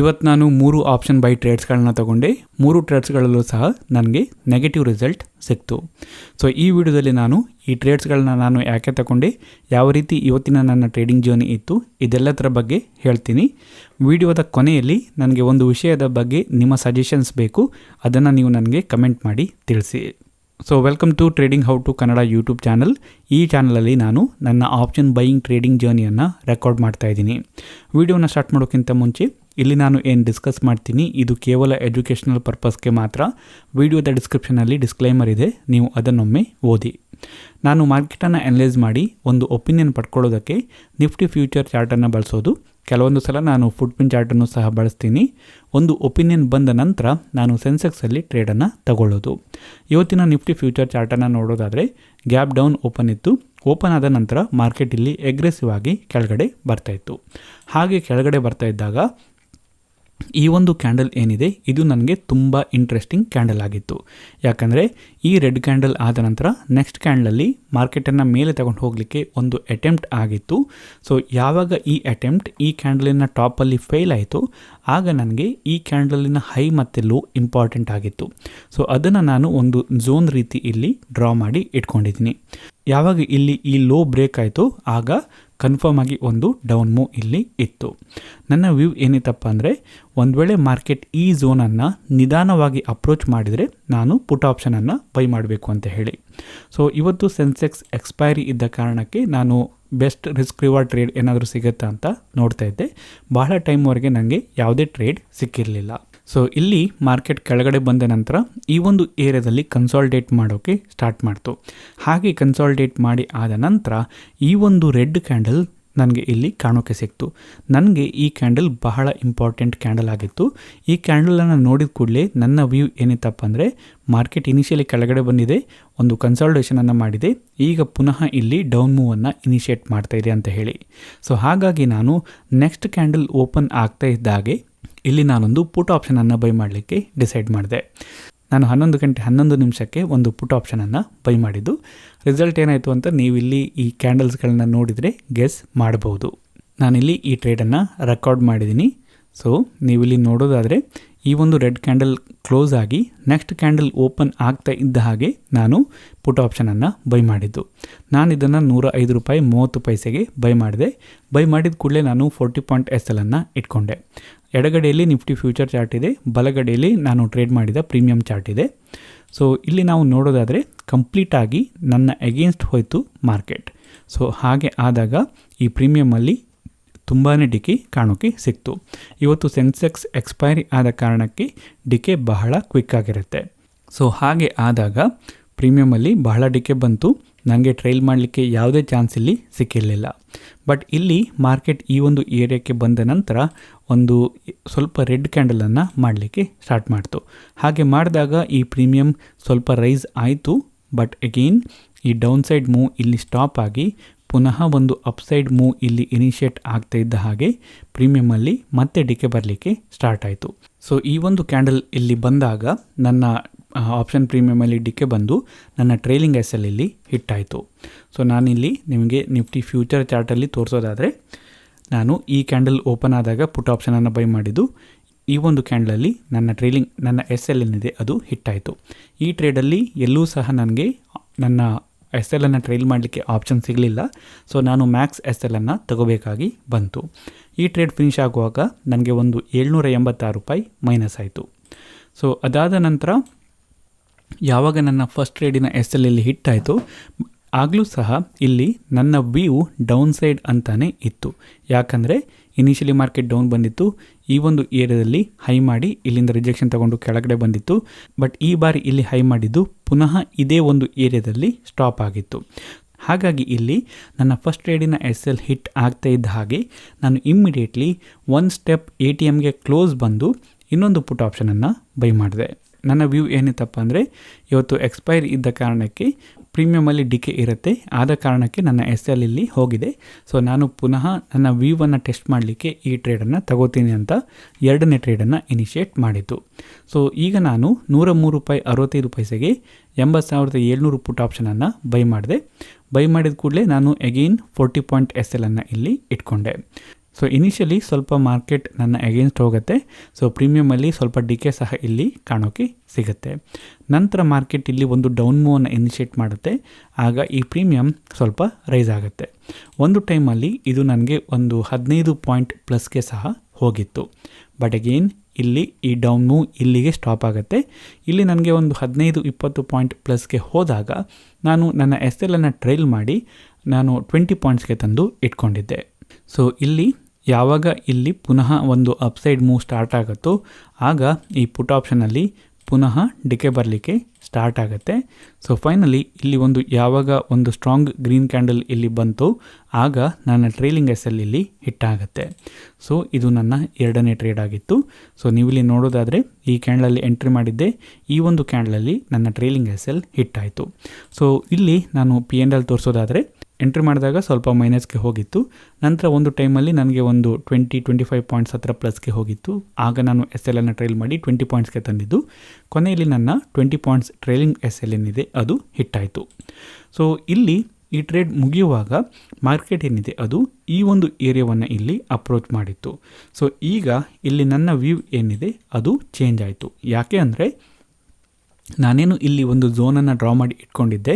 ಇವತ್ತು ನಾನು ಮೂರು ಆಪ್ಷನ್ ಬೈ ಟ್ರೇಡ್ಸ್ಗಳನ್ನ ತಗೊಂಡೆ. ಮೂರು ಟ್ರೇಡ್ಸ್ಗಳಲ್ಲೂ ಸಹ ನನಗೆ ನೆಗೆಟಿವ್ ರಿಸಲ್ಟ್ ಸಿಕ್ತು. ಸೊ ಈ ವಿಡಿಯೋದಲ್ಲಿ ನಾನು ಈ ಟ್ರೇಡ್ಸ್ಗಳನ್ನ ನಾನು ಯಾಕೆ ತಗೊಂಡೆ, ಯಾವ ರೀತಿ ಇವತ್ತಿನ ನನ್ನ ಟ್ರೇಡಿಂಗ್ ಜರ್ನಿ ಇತ್ತು, ಇದೆಲ್ಲದರ ಬಗ್ಗೆ ಹೇಳ್ತೀನಿ. ವಿಡಿಯೋದ ಕೊನೆಯಲ್ಲಿ ನನಗೆ ಒಂದು ವಿಷಯದ ಬಗ್ಗೆ ನಿಮ್ಮ ಸಜೆಷನ್ಸ್ ಬೇಕು, ಅದನ್ನು ನೀವು ನನಗೆ ಕಮೆಂಟ್ ಮಾಡಿ ತಿಳಿಸಿ. So welcome to trading how to Kannada YouTube channel ಈ ಚಾನಲಲ್ಲಿ ನಾನು ನನ್ನ ಆಪ್ಷನ್ ಬೈಯಿಂಗ್ ಟ್ರೇಡಿಂಗ್ ಜರ್ನಿಯನ್ನು ರೆಕಾರ್ಡ್ ಮಾಡ್ತಾ ಇದ್ದೀನಿ. ವಿಡಿಯೋನ ಸ್ಟಾರ್ಟ್ ಮಾಡೋಕ್ಕಿಂತ ಮುಂಚೆ ಇಲ್ಲಿ ನಾನು ಏನು ಡಿಸ್ಕಸ್ ಮಾಡ್ತೀನಿ, ಇದು ಕೇವಲ ಎಜುಕೇಷನಲ್ ಪರ್ಪಸ್ಗೆ ಮಾತ್ರ. ವಿಡಿಯೋದ ಡಿಸ್ಕ್ರಿಪ್ಷನಲ್ಲಿ ಡಿಸ್ಕ್ಲೈಮರ್ ಇದೆ, ನೀವು ಅದನ್ನೊಮ್ಮೆ ಓದಿ. ನಾನು ಮಾರ್ಕೆಟನ್ನು ಅನಲೈಸ್ ಮಾಡಿ, ಒಂದು ಒಪಿನಿಯನ್ ಪಡ್ಕೊಳ್ಳೋದಕ್ಕೆ ನಿಫ್ಟಿ ಫ್ಯೂಚರ್ ಚಾರ್ಟನ್ನು ಬಳಸೋದು. ಕೆಲವೊಂದು ಸಲ ನಾನು ಫುಡ್ ಪಿನ್ ಚಾರ್ಟನ್ನು ಸಹ ಬಳಸ್ತೀನಿ. ಒಂದು ಒಪಿನಿಯನ್ ಬಂದ ನಂತರ ನಾನು ಸೆನ್ಸೆಕ್ಸಲ್ಲಿ ಟ್ರೇಡನ್ನು ತಗೊಳ್ಳೋದು. ಇವತ್ತಿನ ನಿಫ್ಟಿ ಫ್ಯೂಚರ್ ಚಾರ್ಟನ್ನು ನೋಡೋದಾದರೆ ಗ್ಯಾಪ್ ಡೌನ್ ಓಪನ್ ಇತ್ತು. ಓಪನ್ ಆದ ನಂತರ ಮಾರ್ಕೆಟ್ ಇಲ್ಲಿ ಎಗ್ರೆಸಿವ್ ಆಗಿ ಕೆಳಗಡೆ ಬರ್ತಾಯಿತ್ತು ಹಾಗೆ ಕೆಳಗಡೆ ಬರ್ತಾ ಇದ್ದಾಗ ಈ ಒಂದು ಕ್ಯಾಂಡಲ್ ಏನಿದೆ, ಇದು ನನಗೆ ತುಂಬ ಇಂಟ್ರೆಸ್ಟಿಂಗ್ ಕ್ಯಾಂಡಲ್ ಆಗಿತ್ತು. ಯಾಕಂದರೆ ಈ ರೆಡ್ ಕ್ಯಾಂಡಲ್ ಆದ ನಂತರ ನೆಕ್ಸ್ಟ್ ಕ್ಯಾಂಡಲಲ್ಲಿ ಮಾರ್ಕೆಟನ್ನು ಮೇಲೆ ತಗೊಂಡು ಹೋಗಲಿಕ್ಕೆ ಒಂದು ಅಟೆಂಪ್ಟ್ ಆಗಿತ್ತು. ಸೊ ಯಾವಾಗ ಈ ಅಟೆಂಪ್ಟ್ ಈ ಕ್ಯಾಂಡಲಿನ ಟಾಪಲ್ಲಿ ಫೇಲ್ ಆಯಿತು, ಆಗ ನನಗೆ ಈ ಕ್ಯಾಂಡಲಿನ ಹೈ ಮತ್ತು ಲೋ ಇಂಪಾರ್ಟೆಂಟ್ ಆಗಿತ್ತು. ಸೊ ಅದನ್ನು ನಾನು ಒಂದು ಝೋನ್ ರೀತಿ ಇಲ್ಲಿ ಡ್ರಾ ಮಾಡಿ ಇಟ್ಕೊಂಡಿದ್ದೀನಿ. ಯಾವಾಗ ಇಲ್ಲಿ ಈ ಲೋ ಬ್ರೇಕ್ ಆಯಿತು, ಆಗ ಕನ್ಫರ್ಮ್ ಆಗಿ ಒಂದು ಡೌನ್ ಮೂವ್ ಇಲ್ಲಿ ಇತ್ತು. ನನ್ನ ವ್ಯೂ ಏನಿತ್ತಪ್ಪ ಅಂದರೆ, ಒಂದು ವೇಳೆ ಮಾರ್ಕೆಟ್ ಈ ಝೋನನ್ನು ನಿಧಾನವಾಗಿ ಅಪ್ರೋಚ್ ಮಾಡಿದರೆ ನಾನು ಪುಟ್ ಆಪ್ಷನನ್ನು ಬೈ ಮಾಡಬೇಕು ಅಂತ ಹೇಳಿ. ಸೊ ಇವತ್ತು ಸೆನ್ಸೆಕ್ಸ್ ಎಕ್ಸ್ಪೈರಿ ಇದ್ದ ಕಾರಣಕ್ಕೆ ನಾನು ಬೆಸ್ಟ್ ರಿಸ್ಕ್ ರಿವಾರ್ಡ್ ಟ್ರೇಡ್ ಏನಾದರೂ ಸಿಗುತ್ತಾ ಅಂತ ನೋಡ್ತಾ ಇದ್ದೆ. ಬಹಳ ಟೈಮ್ವರೆಗೆ ನನಗೆ ಯಾವುದೇ ಟ್ರೇಡ್ ಸಿಕ್ಕಿರಲಿಲ್ಲ. ಸೊ ಇಲ್ಲಿ ಮಾರ್ಕೆಟ್ ಕೆಳಗಡೆ ಬಂದ ನಂತರ ಈ ಒಂದು ಏರಿಯಾದಲ್ಲಿ ಕನ್ಸಾಲ್ಡೇಟ್ ಮಾಡೋಕ್ಕೆ ಸ್ಟಾರ್ಟ್ ಮಾಡ್ತು. ಹಾಗೆ ಕನ್ಸಾಲ್ಡೇಟ್ ಮಾಡಿ ಆದ ನಂತರ ಈ ಒಂದು ರೆಡ್ ಕ್ಯಾಂಡಲ್ ನನಗೆ ಇಲ್ಲಿ ಕಾಣೋಕ್ಕೆ ಸಿಕ್ತು. ನನಗೆ ಈ ಕ್ಯಾಂಡಲ್ ಬಹಳ ಇಂಪಾರ್ಟೆಂಟ್ ಕ್ಯಾಂಡಲ್ ಆಗಿತ್ತು. ಈ ಕ್ಯಾಂಡಲನ್ನು ನೋಡಿದ ಕೂಡಲೇ ನನ್ನ ವ್ಯೂ ಏನಿತ್ತಪ್ಪ ಅಂದರೆ ಮಾರ್ಕೆಟ್ ಇನಿಷಿಯಲಿ ಕೆಳಗಡೆ ಬಂದಿದೆ, ಒಂದು ಕನ್ಸಲ್ಟೇಷನನ್ನು ಮಾಡಿದೆ, ಈಗ ಪುನಃ ಇಲ್ಲಿ ಡೌನ್ ಮೂವನ್ನು ಇನಿಷಿಯೇಟ್ ಮಾಡ್ತಾ ಅಂತ ಹೇಳಿ. ಸೊ ಹಾಗಾಗಿ ನಾನು ನೆಕ್ಸ್ಟ್ ಕ್ಯಾಂಡಲ್ ಓಪನ್ ಆಗ್ತಾ ಇದ್ದಾಗೆ ಇಲ್ಲಿ ನಾನೊಂದು ಪುಟ್ ಆಪ್ಷನನ್ನು ಬೈ ಮಾಡಲಿಕ್ಕೆ ಡಿಸೈಡ್ ಮಾಡಿದೆ. ನಾನು ಹನ್ನೊಂದು ಗಂಟೆ, ಹನ್ನೊಂದು ನಿಮಿಷಕ್ಕೆ ಒಂದು ಪುಟ್ ಆಪ್ಷನನ್ನು ಬೈ ಮಾಡಿದ್ದು. ರಿಸಲ್ಟ್ ಏನಾಯಿತು ಅಂತ ನೀವಿಲ್ಲಿ ಈ ಕ್ಯಾಂಡಲ್ಸ್ಗಳನ್ನ ನೋಡಿದರೆ ಗೆಸ್ ಮಾಡಬಹುದು ನಾನಿಲ್ಲಿ ಈ ಟ್ರೇಡನ್ನು ರೆಕಾರ್ಡ್ ಮಾಡಿದ್ದೀನಿ. ಸೊ ನೀವಿಲ್ಲಿ ನೋಡೋದಾದರೆ ಈ ಒಂದು ರೆಡ್ ಕ್ಯಾಂಡಲ್ ಕ್ಲೋಸ್ ಆಗಿ ನೆಕ್ಸ್ಟ್ ಕ್ಯಾಂಡಲ್ ಓಪನ್ ಆಗ್ತಾ ಇದ್ದ ಹಾಗೆ ನಾನು ಪುಟ್ ಆಪ್ಷನನ್ನು ಬೈ ಮಾಡಿದ್ದು. ನಾನು ಇದನ್ನು ನೂರ ಐದು ರೂಪಾಯಿ ಮೂವತ್ತು ಪೈಸೆಗೆ ಬೈ ಮಾಡಿದೆ. ಬೈ ಮಾಡಿದ ಕೂಡಲೇ ನಾನು ಫೋರ್ಟಿ ಪಾಯಿಂಟ್ ಎಸ್ ಎಲ್ಲನ್ನು ಇಟ್ಕೊಂಡೆ. ಎಡಗಡೆಯಲ್ಲಿ ನಿಫ್ಟಿ ಫ್ಯೂಚರ್ ಚಾರ್ಟ್ ಇದೆ. ಬಲಗಡೆಯಲ್ಲಿ ನಾನು ಟ್ರೇಡ್ ಮಾಡಿದ ಪ್ರೀಮಿಯಂ ಚಾರ್ಟ್ ಇದೆ. ಸೊ ಇಲ್ಲಿ ನಾವು ನೋಡೋದಾದರೆ ಕಂಪ್ಲೀಟಾಗಿ ನನ್ನ ಎಗೇನ್ಸ್ಟ್ ಹೋಯಿತು ಮಾರ್ಕೆಟ್. ಸೊ ಹಾಗೆ ಆದಾಗ ಈ ಪ್ರೀಮಿಯಮಲ್ಲಿ ತುಂಬಾ ಡಿಕೆ ಕಾಣೋಕ್ಕೆ ಸಿಕ್ತು. ಇವತ್ತು ಸೆನ್ಸೆಕ್ಸ್ ಎಕ್ಸ್ಪೈರಿ ಆದ ಕಾರಣಕ್ಕೆ ಡಿಕೆ ಬಹಳ ಕ್ವಿಕ್ ಆಗಿರುತ್ತೆ. ಸೊ, ಹಾಗೆ ಆದಾಗ ಪ್ರೀಮಿಯಮಲ್ಲಿ ಬಹಳ ಡಿಕೆ ಬಂತು. ನನಗೆ ಟ್ರೈಲ್ ಮಾಡಲಿಕ್ಕೆ ಯಾವುದೇ ಚಾನ್ಸ್ ಇಲ್ಲಿ ಸಿಕ್ಕಿರಲಿಲ್ಲ. ಬಟ್ ಇಲ್ಲಿ ಮಾರ್ಕೆಟ್ ಈ ಒಂದು ಏರಿಯಾಕ್ಕೆ ಬಂದ ನಂತರ ಒಂದು ಸ್ವಲ್ಪ ರೆಡ್ ಕ್ಯಾಂಡಲನ್ನು ಮಾಡಲಿಕ್ಕೆ ಸ್ಟಾರ್ಟ್ ಮಾಡ್ತು. ಹಾಗೆ ಮಾಡಿದಾಗ ಈ ಪ್ರೀಮಿಯಂ ಸ್ವಲ್ಪ ರೈಸ್ ಆಯಿತು. ಬಟ್ ಅಗೇನ್ ಈ ಡೌನ್ ಸೈಡ್ ಮೂವ್ ಇಲ್ಲಿ ಸ್ಟಾಪ್ ಆಗಿ ಪುನಃ ಒಂದು ಅಪ್ಸೈಡ್ ಮೂವ್ ಇಲ್ಲಿ ಇನಿಷಿಯೇಟ್ ಆಗ್ತಾ ಇದ್ದ ಹಾಗೆ ಪ್ರೀಮಿಯಮಲ್ಲಿ ಮತ್ತೆ ಡಿಕೆ ಬರಲಿಕ್ಕೆ ಸ್ಟಾರ್ಟ್ ಆಯಿತು. ಸೊ ಈ ಒಂದು ಕ್ಯಾಂಡಲ್ ಇಲ್ಲಿ ಬಂದಾಗ ನನ್ನ ಆಪ್ಷನ್ ಪ್ರೀಮಿಯಮಲ್ಲಿ ಡಿಕೆ ಬಂದು ನನ್ನ ಟ್ರೇಲಿಂಗ್ ಎಸ್ ಇಲ್ಲಿ ಹಿಟ್ ಆಯಿತು. ಸೊ ನಾನಿಲ್ಲಿ ನಿಮಗೆ ನಿಫ್ಟಿ ಫ್ಯೂಚರ್ ಚಾರ್ಟಲ್ಲಿ ತೋರಿಸೋದಾದರೆ ನಾನು ಈ ಕ್ಯಾಂಡಲ್ ಓಪನ್ ಆದಾಗ ಪುಟ್ ಆಪ್ಷನನ್ನು ಬೈ ಮಾಡಿದ್ದು ಈ ಒಂದು ಕ್ಯಾಂಡಲಲ್ಲಿ ನನ್ನ ಟ್ರೇಲಿಂಗ್ ನನ್ನ ಎಸ್ ಎಲ್ ಏನಿದೆ ಅದು ಹಿಟ್ಟಾಯಿತು ಈ ಟ್ರೇಡಲ್ಲಿ ಎಲ್ಲೂ ಸಹ ನನಗೆ ನನ್ನ ಎಸ್ ಎಲ್ ಅನ್ನು ಟ್ರೈಲ್ ಮಾಡಲಿಕ್ಕೆ ಆಪ್ಷನ್ ಸಿಗಲಿಲ್ಲ. ಸೊ ನಾನು ಮ್ಯಾಕ್ಸ್ ಎಸ್ ಎಲ್ಲನ್ನು ತಗೋಬೇಕಾಗಿ ಬಂತು. ಈ ಟ್ರೇಡ್ ಫಿನಿಶ್ ಆಗುವಾಗ ನನಗೆ ಒಂದು ಏಳ್ನೂರ ಎಂಬತ್ತಾರು ರೂಪಾಯಿ ಮೈನಸ್ ಆಯಿತು. ಸೊ ಅದಾದ ನಂತರ ಯಾವಾಗ ನನ್ನ ಫಸ್ಟ್ ಟ್ರೇಡಿನ ಎಸ್ ಎಲ್ ಇಲ್ಲಿ ಹಿಟ್ ಆಯಿತು? ಆಗಲೂ ಸಹ ಇಲ್ಲಿ ನನ್ನ ವ್ಯೂ ಡೌನ್ ಸೈಡ್ ಅಂತಾನೆ ಇತ್ತು. ಯಾಕಂದರೆ ಇನಿಷಿಯಲಿ ಮಾರ್ಕೆಟ್ ಡೌನ್ ಬಂದಿತ್ತು. ಈ ಒಂದು ಏರಿಯಾದಲ್ಲಿ ಹೈ ಮಾಡಿ ಇಲ್ಲಿಂದ ರಿಜೆಕ್ಷನ್ ತಗೊಂಡು ಕೆಳಗಡೆ ಬಂದಿತ್ತು. ಬಟ್ ಈ ಬಾರಿ ಇಲ್ಲಿ ಹೈ ಮಾಡಿದ್ದು ಪುನಃ ಇದೇ ಒಂದು ಏರಿಯಾದಲ್ಲಿ ಸ್ಟಾಪ್ ಆಗಿತ್ತು. ಹಾಗಾಗಿ ಇಲ್ಲಿ ನನ್ನ ಫಸ್ಟ್ ಟ್ರೇಡಿನ ಎಸ್ ಎಲ್ ಹಿಟ್ ಆಗ್ತಾ ಇದ್ದ ಹಾಗೆ ನಾನು immediately one step A T ಎಮ್ಗೆ close ಬಂದು ಇನ್ನೊಂದು ಪುಟ್ ಆಪ್ಷನನ್ನು ಬೈ ಮಾಡಿದೆ. ನನ್ನ ವ್ಯೂ ಏನಿತ್ತಪ್ಪ ಅಂದರೆ ಇವತ್ತು ಎಕ್ಸ್ಪೈರ್ ಇದ್ದ ಕಾರಣಕ್ಕೆ ಪ್ರೀಮಿಯಮಲ್ಲಿ ಡಿಕೆ ಇರುತ್ತೆ. ಆದ ಕಾರಣಕ್ಕೆ ನನ್ನ ಎಸ್ ಎಲ್ ಇಲ್ಲಿ ಹೋಗಿದೆ. ಸೊ ನಾನು ಪುನಃ ನನ್ನ ವ್ಯೂವನ್ನು ಟೆಸ್ಟ್ ಮಾಡಲಿಕ್ಕೆ ಈ ಟ್ರೇಡನ್ನು ತಗೋತೀನಿ ಅಂತ ಎರಡನೇ ಟ್ರೇಡನ್ನು ಇನಿಷಿಯೇಟ್ ಮಾಡಿತು ಸೊ ಈಗ ನಾನು ನೂರ ಮೂರು ರೂಪಾಯಿ ಅರವತ್ತೈದು ಪೈಸೆಗೆ ಎಂಬತ್ತು ಸಾವಿರದ ಏಳ್ನೂರು ಪುಟ್ ಆಪ್ಷನನ್ನು ಬೈ ಮಾಡಿದೆ. ಬೈ ಮಾಡಿದ ಕೂಡಲೇ ನಾನು ಎಗೈನ್ ಫೋರ್ಟಿ ಪಾಯಿಂಟ್ ಎಸ್ ಅನ್ನು ಇಲ್ಲಿ ಇಟ್ಕೊಂಡೆ. ಸೊ ಇನಿಷಿಯಲಿ ಸ್ವಲ್ಪ ಮಾರ್ಕೆಟ್ ನನ್ನ ಅಗೇನ್ಸ್ಟ್ ಹೋಗುತ್ತೆ. ಸೊ ಪ್ರೀಮಿಯಮಲ್ಲಿ ಸ್ವಲ್ಪ ಡಿಕೆ ಸಹ ಇಲ್ಲಿ ಕಾಣೋಕೆ ಸಿಗುತ್ತೆ. ನಂತರ ಮಾರ್ಕೆಟ್ ಇಲ್ಲಿ ಒಂದು ಡೌನ್ ಮೂವನ್ನು ಇನಿಷಿಯೇಟ್ ಮಾಡುತ್ತೆ. ಆಗ ಈ ಪ್ರೀಮಿಯಮ್ ಸ್ವಲ್ಪ ರೈಸ್ ಆಗುತ್ತೆ. ಒಂದು ಟೈಮಲ್ಲಿ ಇದು ನನಗೆ ಒಂದು ಹದಿನೈದು ಪಾಯಿಂಟ್ ಪ್ಲಸ್ಗೆ ಸಹ ಹೋಗಿತ್ತು. ಬಟ್ ಅಗೇನ್ ಇಲ್ಲಿ ಈ ಡೌನ್ ಮೂವ್ ಇಲ್ಲಿಗೆ ಸ್ಟಾಪ್ ಆಗುತ್ತೆ. ಇಲ್ಲಿ ನನಗೆ ಒಂದು ಹದಿನೈದು, ಇಪ್ಪತ್ತು ಪಾಯಿಂಟ್ ಪ್ಲಸ್ಗೆ ಹೋದಾಗ ನಾನು ನನ್ನ ಎಸ್ ಎಲ್ ಅನ್ನು ಟ್ರೈಲ್ ಮಾಡಿ ನಾನು ಟ್ವೆಂಟಿ ಪಾಯಿಂಟ್ಸ್ಗೆ ತಂದು ಇಟ್ಕೊಂಡಿದ್ದೆ. ಸೊ ಇಲ್ಲಿ, ಯಾವಾಗ ಇಲ್ಲಿ ಪುನಃ ಒಂದು ಅಪ್ಸೈಡ್ ಮೂವ್ ಸ್ಟಾರ್ಟ್ ಆಗುತ್ತೋ, ಆಗ ಈ ಪುಟ್ ಆಪ್ಷನಲ್ಲಿ ಪುನಃ ಡಿಕೆ ಬರಲಿಕ್ಕೆ ಸ್ಟಾರ್ಟ್ ಆಗುತ್ತೆ. ಸೊ ಫೈನಲಿ ಇಲ್ಲಿ ಒಂದು ಯಾವಾಗ ಒಂದು ಸ್ಟ್ರಾಂಗ್ ಗ್ರೀನ್ ಕ್ಯಾಂಡಲ್ ಇಲ್ಲಿ ಬಂತು, ಆಗ ನನ್ನ ಟ್ರೇಲಿಂಗ್ ಎಸ್ ಇಲ್ಲಿ ಇಲ್ಲಿ ಹಿಟ್ಟಾಗುತ್ತೆ ಸೊ ಇದು ನನ್ನ ಎರಡನೇ ಟ್ರೇಡ್ ಆಗಿತ್ತು. ಸೊ ನೀವು ಇಲ್ಲಿ ನೋಡೋದಾದರೆ, ಈ ಕ್ಯಾಂಡಲಲ್ಲಿ ಎಂಟ್ರಿ ಮಾಡಿದ್ದೆ, ಈ ಒಂದು ಕ್ಯಾಂಡಲಲ್ಲಿ ನನ್ನ ಟ್ರೇಲಿಂಗ್ ಎಸ್ ಹಿಟ್ ಆಯಿತು. ಸೊ ಇಲ್ಲಿ ನಾನು ಪಿ ಎನ್ ಎಲ್ ತೋರಿಸೋದಾದರೆ ಎಂಟ್ರಿ ಮಾಡಿದಾಗ ಸ್ವಲ್ಪ ಮೈನಸ್ಗೆ ಹೋಗಿತ್ತು. ನಂತರ ಒಂದು ಟೈಮಲ್ಲಿ ನನಗೆ ಒಂದು ಟ್ವೆಂಟಿ ಟ್ವೆಂಟಿ ಫೈವ್ ಪಾಯಿಂಟ್ಸ್ ಹತ್ರ ಪ್ಲಸ್ಗೆ ಹೋಗಿತ್ತು. ಆಗ ನಾನು ಎಸ್ ಎಲ್ ಅನ್ನು ಟ್ರೈಲ್ ಮಾಡಿ ಟ್ವೆಂಟಿ ಪಾಯಿಂಟ್ಸ್ಗೆ ತಂದಿದ್ದು. ಕೊನೆಯಲ್ಲಿ ನನ್ನ twenty points trailing S L ಏನಿದೆ ಅದು ಹಿಟ್ಟಾಯಿತು ಸೊ ಇಲ್ಲಿ ಈ ಟ್ರೇಡ್ ಮುಗಿಯುವಾಗ ಮಾರ್ಕೆಟ್ ಏನಿದೆ ಅದು ಈ ಒಂದು ಏರಿಯಾವನ್ನು ಇಲ್ಲಿ ಅಪ್ರೋಚ್ ಮಾಡಿತ್ತು. ಸೊ ಈಗ ಇಲ್ಲಿ ನನ್ನ ವ್ಯೂ ಏನಿದೆ ಅದು ಚೇಂಜ್ ಆಯಿತು. ಯಾಕೆ ಅಂದರೆ ನಾನೇನು ಇಲ್ಲಿ ಒಂದು ಝೋನನ್ನು ಡ್ರಾ ಮಾಡಿ ಇಟ್ಕೊಂಡಿದ್ದೆ.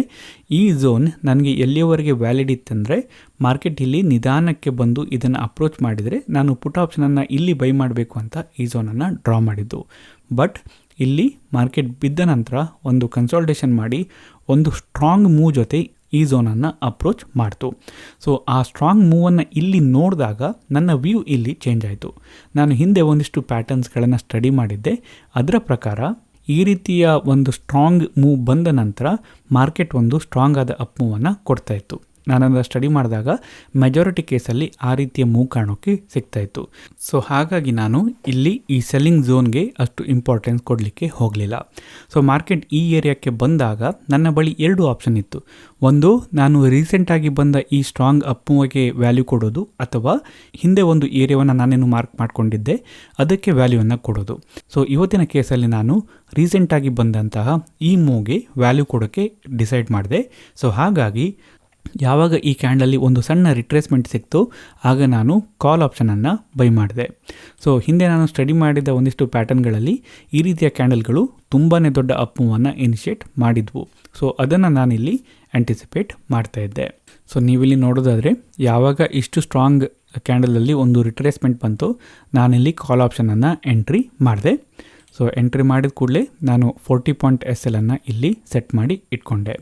ಈ ಝೋನ್ ನನಗೆ ಎಲ್ಲಿಯವರೆಗೆ ವ್ಯಾಲಿಡ್ ಇತ್ತಂದರೆ ಮಾರ್ಕೆಟ್ ಇಲ್ಲಿ ನಿಧಾನಕ್ಕೆ ಬಂದು ಇದನ್ನು ಅಪ್ರೋಚ್ ಮಾಡಿದರೆ ನಾನು ಪುಟ್ ಆಪ್ಷನನ್ನು ಇಲ್ಲಿ ಬೈ ಮಾಡಬೇಕು ಅಂತ ಈ ಝೋನನ್ನು ಡ್ರಾ ಮಾಡಿದ್ದು. ಬಟ್ ಇಲ್ಲಿ ಮಾರ್ಕೆಟ್ ಬಿದ್ದ ನಂತರ ಒಂದು ಕನ್ಸಲ್ಟೇಷನ್ ಮಾಡಿ ಒಂದು ಸ್ಟ್ರಾಂಗ್ ಮೂವ್ ಜೊತೆ ಈ ಝೋನನ್ನು ಅಪ್ರೋಚ್ ಮಾಡ್ತು. ಸೊ ಆ ಸ್ಟ್ರಾಂಗ್ ಮೂವನ್ನು ಇಲ್ಲಿ ನೋಡಿದಾಗ ನನ್ನ ವ್ಯೂ ಇಲ್ಲಿ ಚೇಂಜ್ ಆಯಿತು. ನಾನು ಹಿಂದೆ ಒಂದಿಷ್ಟು ಪ್ಯಾಟರ್ನ್ಸ್ಗಳನ್ನು ಸ್ಟಡಿ ಮಾಡಿದ್ದೆ. ಅದರ ಪ್ರಕಾರ ಈ ರೀತಿಯ ಒಂದು ಸ್ಟ್ರಾಂಗ್ ಮೂವ್ ಬಂದ ನಂತರ ಮಾರ್ಕೆಟ್ ಒಂದು ಸ್ಟ್ರಾಂಗ್ ಆದ ಅಪ್ ಮೂವನ್ನು ಕೊಡ್ತಾ ಇತ್ತು. ನಾನದನ್ನು ಸ್ಟಡಿ ಮಾಡಿದಾಗ ಮೆಜಾರಿಟಿ ಕೇಸಲ್ಲಿ ಆ ರೀತಿಯ ಮೂ ಕಾಣೋಕ್ಕೆ ಸಿಗ್ತಾ ಇತ್ತು ಸೊ ಹಾಗಾಗಿ ನಾನು ಇಲ್ಲಿ ಈ ಸೆಲ್ಲಿಂಗ್ ಝೋನ್ಗೆ ಅಷ್ಟು ಇಂಪಾರ್ಟೆನ್ಸ್ ಕೊಡಲಿಕ್ಕೆ ಹೋಗಲಿಲ್ಲ. ಸೊ ಮಾರ್ಕೆಟ್ ಈ ಏರಿಯಾಕ್ಕೆ ಬಂದಾಗ ನನ್ನ ಬಳಿ ಎರಡು ಆಪ್ಷನ್ ಇತ್ತು. ಒಂದು, ನಾನು ರೀಸೆಂಟಾಗಿ ಬಂದ ಈ ಸ್ಟ್ರಾಂಗ್ ಅಪ್ ಮೂವ್ಗೆ ವ್ಯಾಲ್ಯೂ ಕೊಡೋದು ಅಥವಾ ಹಿಂದೆ ಒಂದು ಏರಿಯಾವನ್ನು ನಾನೇನು ಮಾರ್ಕ್ ಮಾಡಿಕೊಂಡಿದ್ದೆ ಅದಕ್ಕೆ ವ್ಯಾಲ್ಯೂವನ್ನು ಕೊಡೋದು. ಸೊ ಇವತ್ತಿನ ಕೇಸಲ್ಲಿ ನಾನು ರೀಸೆಂಟಾಗಿ ಬಂದಂತಹ ಈ ಮೂಗೆ ವ್ಯಾಲ್ಯೂ ಕೊಡೋಕ್ಕೆ ಡಿಸೈಡ್ ಮಾಡಿದೆ. ಸೊ ಹಾಗಾಗಿ ಯಾವಾಗ ಈ ಕ್ಯಾಂಡಲ್ಲಿ ಒಂದು ಸಣ್ಣ ರಿಟ್ರೇಸ್ಮೆಂಟ್ ಸಿಕ್ತು ಆಗ ನಾನು ಕಾಲ್ ಆಪ್ಷನನ್ನು ಬೈ ಮಾಡಿದೆ. ಸೊ ಹಿಂದೆ ನಾನು ಸ್ಟಡಿ ಮಾಡಿದ ಒಂದಿಷ್ಟು ಪ್ಯಾಟರ್ನ್ಗಳಲ್ಲಿ ಈ ರೀತಿಯ ಕ್ಯಾಂಡಲ್ಗಳು ತುಂಬಾ ದೊಡ್ಡ ಅಪ್ ಮೂವನ್ನು ಇನಿಷಿಯೇಟ್ ಮಾಡಿದ್ವು. ಸೊ ಅದನ್ನು ನಾನಿಲ್ಲಿ ಆಂಟಿಸಿಪೇಟ್ ಮಾಡ್ತಾ ಇದ್ದೆ. ಸೊ ನೀವಿಲ್ಲಿ ನೋಡೋದಾದರೆ ಯಾವಾಗ ಇಷ್ಟು ಸ್ಟ್ರಾಂಗ್ ಕ್ಯಾಂಡಲಲ್ಲಿ ಒಂದು ರಿಟ್ರೇಸ್ಮೆಂಟ್ ಬಂತು ನಾನಿಲ್ಲಿ ಕಾಲ್ ಆಪ್ಷನನ್ನು ಎಂಟ್ರಿ ಮಾಡಿದೆ. ಸೊ ಎಂಟ್ರಿ ಮಾಡಿದ ಕೂಡಲೇ ನಾನು ಫೋರ್ಟಿ ಪಾಯಿಂಟ್ ಎಸ್ ಎಲ್ಲನ್ನು ಇಲ್ಲಿ ಸೆಟ್ ಮಾಡಿ ಇಟ್ಕೊಂಡೆ.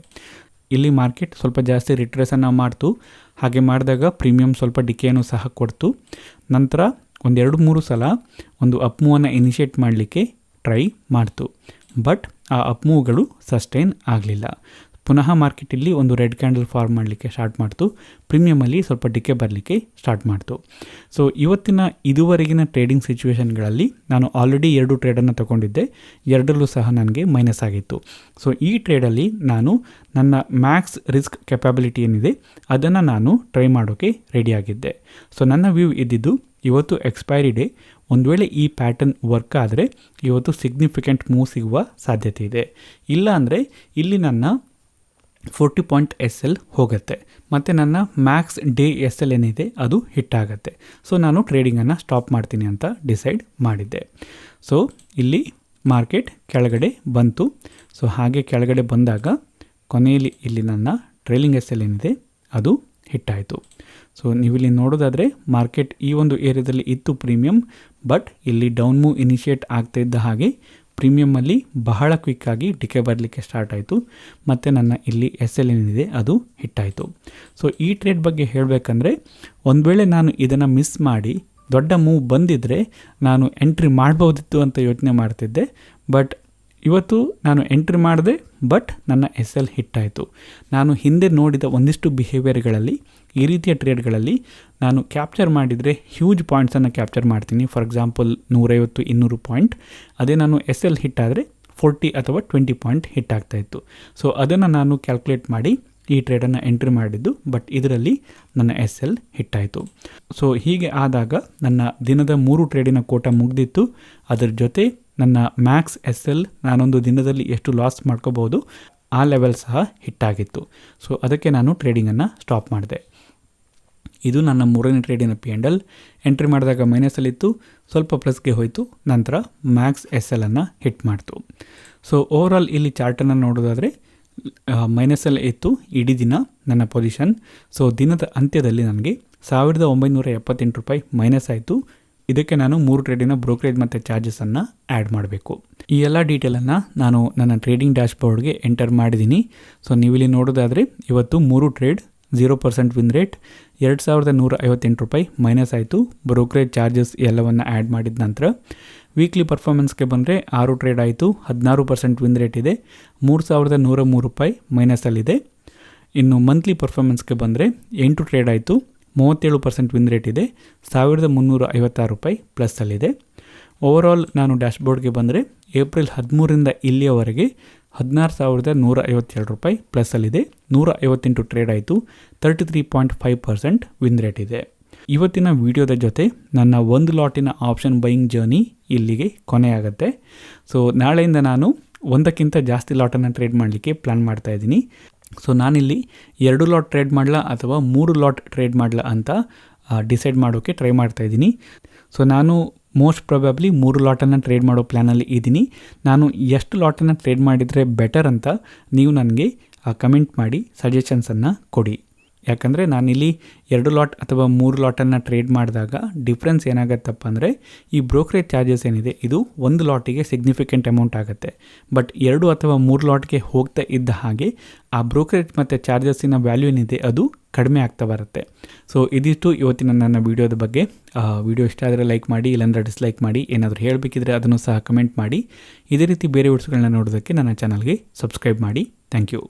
ಇಲ್ಲಿ ಮಾರ್ಕೆಟ್ ಸ್ವಲ್ಪ ಜಾಸ್ತಿ ರಿಟ್ರೇಸನ್ನು ಮಾಡ್ತು. ಹಾಗೆ ಮಾಡಿದಾಗ ಪ್ರೀಮಿಯಂ ಸ್ವಲ್ಪ ಡಿಕೆಯನ್ನು ಸಹ ಕೊಡ್ತು. ನಂತರ ಒಂದೆರಡು ಮೂರು ಸಲ ಒಂದು ಅಪ್ ಮೂವನ್ನು ಇನಿಷಿಯೇಟ್ ಮಾಡಲಿಕ್ಕೆ ಟ್ರೈ ಮಾಡ್ತು. ಬಟ್ ಆ ಅಪ್ ಮೂವ್ಗಳು ಸಸ್ಟೈನ್ ಆಗಲಿಲ್ಲ. ಪುನಃ ಮಾರ್ಕೆಟಲ್ಲಿ ಒಂದು ರೆಡ್ ಕ್ಯಾಂಡಲ್ ಫಾರ್ಮ್ ಮಾಡಲಿಕ್ಕೆ ಸ್ಟಾರ್ಟ್ ಮಾಡ್ತು. ಪ್ರೀಮಿಯಮಲ್ಲಿ ಸ್ವಲ್ಪ ಡಿಕ್ಕೆ ಬರಲಿಕ್ಕೆ ಸ್ಟಾರ್ಟ್ ಮಾಡ್ತು. ಸೊ ಇವತ್ತಿನ ಇದುವರೆಗಿನ ಟ್ರೇಡಿಂಗ್ ಸಿಚುವೇಷನ್ಗಳಲ್ಲಿ ನಾನು ಆಲ್ರೆಡಿ ಎರಡು ಟ್ರೇಡನ್ನು ತಗೊಂಡಿದ್ದೆ. ಎರಡರಲ್ಲೂ ಸಹ ನನಗೆ ಮೈನಸ್ ಆಗಿತ್ತು. ಸೊ ಈ ಟ್ರೇಡಲ್ಲಿ ನಾನು ನನ್ನ ಮ್ಯಾಕ್ಸ್ ರಿಸ್ಕ್ ಕೆಪಾಬಿಲಿಟಿ ಏನಿದೆ, ಅದನ್ನು ನಾನು ಟ್ರೈ ಮಾಡೋಕ್ಕೆ ರೆಡಿಯಾಗಿದ್ದೆ ಸೊ ನನ್ನ ವ್ಯೂ ಇದ್ದಿದ್ದು ಇವತ್ತು ಎಕ್ಸ್ಪೈರಿ ಡೇ ಒಂದು ವೇಳೆ ಈ ಪ್ಯಾಟರ್ನ್ ವರ್ಕ್ ಆದರೆ ಇವತ್ತು ಸಿಗ್ನಿಫಿಕೆಂಟ್ ಮೂವ್ ಸಿಗುವ ಸಾಧ್ಯತೆ ಇದೆ. ಇಲ್ಲ ಅಂದರೆ ಇಲ್ಲಿ ನನ್ನ ಫೋರ್ಟಿ ಪಾಯಿಂಟ್ ಎಸ್ ಎಲ್ ಹೋಗುತ್ತೆ. ಮತ್ತು ನನ್ನ ಮ್ಯಾಕ್ಸ್ ಡೇ ಎಸ್ ಎಲ್ ಏನಿದೆ, ಅದು ಹಿಟ್ಟಾಗತ್ತೆ. ಸೊ, ನಾನು ಟ್ರೇಡಿಂಗನ್ನು ಸ್ಟಾಪ್ ಮಾಡ್ತೀನಿ ಅಂತ ಡಿಸೈಡ್ ಮಾಡಿದ್ದೆ. ಸೊ, ಇಲ್ಲಿ ಮಾರ್ಕೆಟ್ ಕೆಳಗಡೆ ಬಂತು. ಸೊ, ಹಾಗೆ ಕೆಳಗಡೆ ಬಂದಾಗ ಕೊನೆಯಲ್ಲಿ ಇಲ್ಲಿ ನನ್ನ ಟ್ರೇಲಿಂಗ್ ಎಸ್ ಎಲ್ ಏನಿದೆ, ಅದು ಹಿಟ್ಟಾಯಿತು. ಸೊ, ನೀವಿಲ್ಲಿ ನೋಡೋದಾದರೆ ಮಾರ್ಕೆಟ್ ಈ ಒಂದು ಏರಿಯಾದಲ್ಲಿ ಇತ್ತು ಪ್ರೀಮಿಯಂ, ಬಟ್ ಇಲ್ಲಿ ಡೌನ್ ಮೂವ್ ಇನಿಷಿಯೇಟ್ ಆಗ್ತಾ ಇದ್ದ ಹಾಗೆ ಪ್ರೀಮಿಯಮಲ್ಲಿ ಬಹಳ ಕ್ವಿಕ್ಕಾಗಿ ಡಿಕೆ ಬರಲಿಕ್ಕೆ ಸ್ಟಾರ್ಟ್ ಆಯಿತು. ಮತ್ತು ನನ್ನ ಇಲ್ಲಿ ಎಸ್ ಎಲ್ ಏನಿದೆ, ಅದು ಹಿಟ್ಟಾಯಿತು ಸೊ ಈ ಟ್ರೇಡ್ ಬಗ್ಗೆ ಹೇಳಬೇಕಂದ್ರೆ, ಒಂದು ವೇಳೆ ನಾನು ಇದನ್ನು ಮಿಸ್ ಮಾಡಿ, ದೊಡ್ಡ ಮೂವ್ ಬಂದಿದ್ದರೆ ನಾನು ಎಂಟ್ರಿ ಮಾಡ್ಬೋದಿತ್ತು ಅಂತ ಯೋಚನೆ ಮಾಡ್ತಿದ್ದೆ. ಬಟ್ ಇವತ್ತು ನಾನು ಎಂಟ್ರಿ ಮಾಡಿದೆ ಬಟ್ ನನ್ನ ಎಸ್ ಎಲ್ ಹಿಟ್ಟಾಯಿತು ನಾನು ಹಿಂದೆ ನೋಡಿದ ಒಂದಿಷ್ಟು ಬಿಹೇವಿಯರ್ಗಳಲ್ಲಿ ಈ ರೀತಿಯ ಟ್ರೇಡ್ಗಳಲ್ಲಿ ನಾನು ಕ್ಯಾಪ್ಚರ್ ಮಾಡಿದರೆ ಹ್ಯೂಜ್ ಪಾಯಿಂಟ್ಸನ್ನು ಕ್ಯಾಪ್ಚರ್ ಮಾಡ್ತೀನಿ. ಫಾರ್ ಎಕ್ಸಾಂಪಲ್ ನೂರೈವತ್ತು, ಇನ್ನೂರು ಪಾಯಿಂಟ್ ಅದೇ ನಾನು ಎಸ್ ಎಲ್ ಹಿಟ್ಟಾದರೆ ಫೋರ್ಟಿ ಅಥವಾ ಟ್ವೆಂಟಿ ಪಾಯಿಂಟ್ ಹಿಟ್ ಆಗ್ತಾಯಿತ್ತು ಸೊ ಅದನ್ನು ನಾನು ಕ್ಯಾಲ್ಕುಲೇಟ್ ಮಾಡಿ ಈ ಟ್ರೇಡನ್ನು ಎಂಟ್ರಿ ಮಾಡಿದ್ದು ಬಟ್ ಇದರಲ್ಲಿ ನನ್ನ ಎಸ್ ಎಲ್ ಹಿಟ್ಟಾಯಿತು ಸೊ ಹೀಗೆ ಆದಾಗ ನನ್ನ ದಿನದ ಮೂರು ಟ್ರೇಡಿನ ಕೋಟ ಮುಗ್ದಿತ್ತು. ಅದರ ಜೊತೆ ನನ್ನ ಮ್ಯಾಕ್ಸ್ ಎಸ್ ಎಲ್ ನಾನೊಂದು ದಿನದಲ್ಲಿ ಎಷ್ಟು ಲಾಸ್ ಮಾಡ್ಕೋಬೋದು ಆ ಲೆವೆಲ್ ಸಹ ಹಿಟ್ಟಾಗಿತ್ತು ಸೊ ಅದಕ್ಕೆ ನಾನು ಟ್ರೇಡಿಂಗನ್ನು ಸ್ಟಾಪ್ ಮಾಡಿದೆ. ಇದು ನನ್ನ ಮೂರನೇ ಟ್ರೇಡಿನ ಪಿ ಎಂಡಲ್ ಎಂಟ್ರಿ ಮಾಡಿದಾಗ ಮೈನಸಲ್ಲಿತ್ತು ಸ್ವಲ್ಪ ಪ್ಲಸ್ಗೆ ಹೋಯಿತು. ನಂತರ ಮ್ಯಾಕ್ಸ್ ಎಸ್ ಎಲ್ ಅನ್ನು ಹಿಟ್ ಮಾಡ್ತು. ಸೊ ಓವರಾಲ್ ಇಲ್ಲಿ ಚಾರ್ಟನ್ನು ನೋಡೋದಾದರೆ ಮೈನಸಲ್ಲಿ ಇತ್ತು, ಇಡೀ ದಿನ ನನ್ನ ಪೊಸಿಷನ್ ಸೊ ದಿನದ ಅಂತ್ಯದಲ್ಲಿ ನನಗೆ ಸಾವಿರದ ಒಂಬೈನೂರ ಎಪ್ಪತ್ತೆಂಟು ರೂಪಾಯಿ ಮೈನಸ್ ಆಯಿತು. ಇದಕ್ಕೆ ನಾನು ಮೂರು ಟ್ರೇಡಿನ ಬ್ರೋಕರೇಜ್ ಮತ್ತು ಚಾರ್ಜಸನ್ನು ಆ್ಯಡ್ ಮಾಡಬೇಕು. ಈ ಎಲ್ಲ ಡೀಟೇಲನ್ನು ನಾನು ನನ್ನ ಟ್ರೇಡಿಂಗ್ ಡ್ಯಾಶ್ ಬೋರ್ಡ್ಗೆ ಎಂಟರ್ ಮಾಡಿದ್ದೀನಿ. ಸೊ ನೀವಿಲ್ಲಿ ನೋಡೋದಾದರೆ, ಇವತ್ತು ಮೂರು trade zero percent win rate ಎರಡು ಸಾವಿರದ ನೂರ ಐವತ್ತೆಂಟು ರೂಪಾಯಿ ಮೈನಸ್ ಆಯಿತು. ಬ್ರೋಕರೇಜ್ ಚಾರ್ಜಸ್ ಎಲ್ಲವನ್ನು ಆ್ಯಡ್ ಮಾಡಿದ ನಂತರ ವೀಕ್ಲಿ ಪರ್ಫಾರ್ಮೆನ್ಸ್ಗೆ ಬಂದರೆ ಆರು ಟ್ರೇಡ್ ಆಯಿತು. ಹದಿನಾರು ಪರ್ಸೆಂಟ್ ವಿನ್ ರೇಟ್ ಇದೆ. ಮೂರು ಸಾವಿರದ ನೂರ ಮೂರು ರೂಪಾಯಿ ಮೈನಸಲ್ಲಿದೆ ಇನ್ನು ಮಂತ್ಲಿ ಪರ್ಫಾರ್ಮೆನ್ಸ್ಗೆ ಬಂದರೆ ಎಂಟು ಟ್ರೇಡ್ ಆಯಿತು. ಮೂವತ್ತೇಳು ಪರ್ಸೆಂಟ್ ವಿನ್ ರೇಟ್ ಇದೆ. ಸಾವಿರದ ಮುನ್ನೂರ ಐವತ್ತಾರು ರೂಪಾಯಿ ಪ್ಲಸ್ಸಲ್ಲಿದೆ ಓವರಾಲ್ ನಾನು ಡ್ಯಾಶ್ಬೋರ್ಡ್ಗೆ ಬಂದರೆ ಏಪ್ರಿಲ್ ಹದಿಮೂರರಿಂದ ಇಲ್ಲಿಯವರೆಗೆ ಹದಿನಾರು ಸಾವಿರದ ನೂರ ಐವತ್ತೆರಡು ರೂಪಾಯಿ ಪ್ಲಸ್ಸಲ್ಲಿದೆ ನೂರ ಐವತ್ತೆಂಟು ಟ್ರೇಡ್ ಆಯಿತು. Thirty three point five percent win rate ಇದೆ. ಇವತ್ತಿನ ವಿಡಿಯೋದ ಜೊತೆ ನನ್ನ ಒಂದು ಲಾಟಿನ ಆಪ್ಷನ್ ಬೈಯಿಂಗ್ ಜರ್ನಿ ಇಲ್ಲಿಗೆ ಕೊನೆಯಾಗತ್ತೆ. ಸೊ ನಾಳೆಯಿಂದ ನಾನು ಒಂದಕ್ಕಿಂತ ಜಾಸ್ತಿ ಲಾಟನ್ನು ಟ್ರೇಡ್ ಮಾಡಲಿಕ್ಕೆ ಪ್ಲ್ಯಾನ್ ಮಾಡ್ತಾ ಇದ್ದೀನಿ. ಸೊ ನಾನಿಲ್ಲಿ ಎರಡು ಲಾಟ್ ಟ್ರೇಡ್ ಮಾಡಲ ಅಥವಾ ಮೂರು ಲಾಟ್ ಟ್ರೇಡ್ ಮಾಡಲ ಅಂತ ಡಿಸೈಡ್ ಮಾಡೋಕ್ಕೆ ಟ್ರೈ ಮಾಡ್ತಾ ಇದ್ದೀನಿ. ಸೊ ನಾನು ಮೋಸ್ಟ್ ಪ್ರಾಬಬ್ಲಿ ಮೂರು ಲಾಟನ್ನು ಟ್ರೇಡ್ ಮಾಡೋ ಪ್ಲ್ಯಾನಲ್ಲಿ ಇದ್ದೀನಿ. ನಾನು ಎಷ್ಟು ಲಾಟನ್ನು ಟ್ರೇಡ್ ಮಾಡಿದರೆ ಬೆಟರ್ ಅಂತ ನೀವು ನನಗೆ ಕಮೆಂಟ್ ಮಾಡಿ ಸಜೆಷನ್ಸನ್ನು ಕೊಡಿ. ಯಾಕಂದರೆ ನಾನಿಲ್ಲಿ ಎರಡು ಲಾಟ್ ಅಥವಾ ಮೂರು ಲಾಟನ್ನು ಟ್ರೇಡ್ ಮಾಡಿದಾಗ ಡಿಫ್ರೆನ್ಸ್ ಏನಾಗತ್ತಪ್ಪ ಅಂದರೆ ಈ ಬ್ರೋಕರೇಜ್ ಚಾರ್ಜಸ್ ಏನಿದೆ, ಇದು ಒಂದು ಲಾಟಿಗೆ ಸಿಗ್ನಿಫಿಕೆಂಟ್ ಅಮೌಂಟ್ ಆಗುತ್ತೆ. ಬಟ್ ಎರಡು ಅಥವಾ ಮೂರು ಲಾಟ್ಗೆ ಹೋಗ್ತಾ ಇದ್ದ ಹಾಗೆ ಆ ಬ್ರೋಕರೇಜ್ ಮತ್ತು ಚಾರ್ಜಸ್ಸಿನ ವ್ಯಾಲ್ಯೂ ಏನಿದೆ, ಅದು ಕಡಿಮೆ ಆಗ್ತಾ ಬರುತ್ತೆ. ಸೊ ಇದಿಷ್ಟು ಇವತ್ತಿನ ನನ್ನ ವೀಡಿಯೋದ ಬಗ್ಗೆ. ವಿಡಿಯೋ ಇಷ್ಟ ಆದರೆ ಲೈಕ್ ಮಾಡಿ, ಇಲ್ಲಾಂದರೆ ಡಿಸ್ಲೈಕ್ ಮಾಡಿ, ಏನಾದರೂ ಹೇಳಬೇಕಿದ್ರೆ ಅದನ್ನು ಸಹ ಕಮೆಂಟ್ ಮಾಡಿ. ಇದೇ ರೀತಿ ಬೇರೆ ವಿಡ್ಸ್ಗಳನ್ನ ನೋಡೋದಕ್ಕೆ ನನ್ನ ಚಾನಲ್ಗೆ ಸಬ್ಸ್ಕ್ರೈಬ್ ಮಾಡಿ. Thank you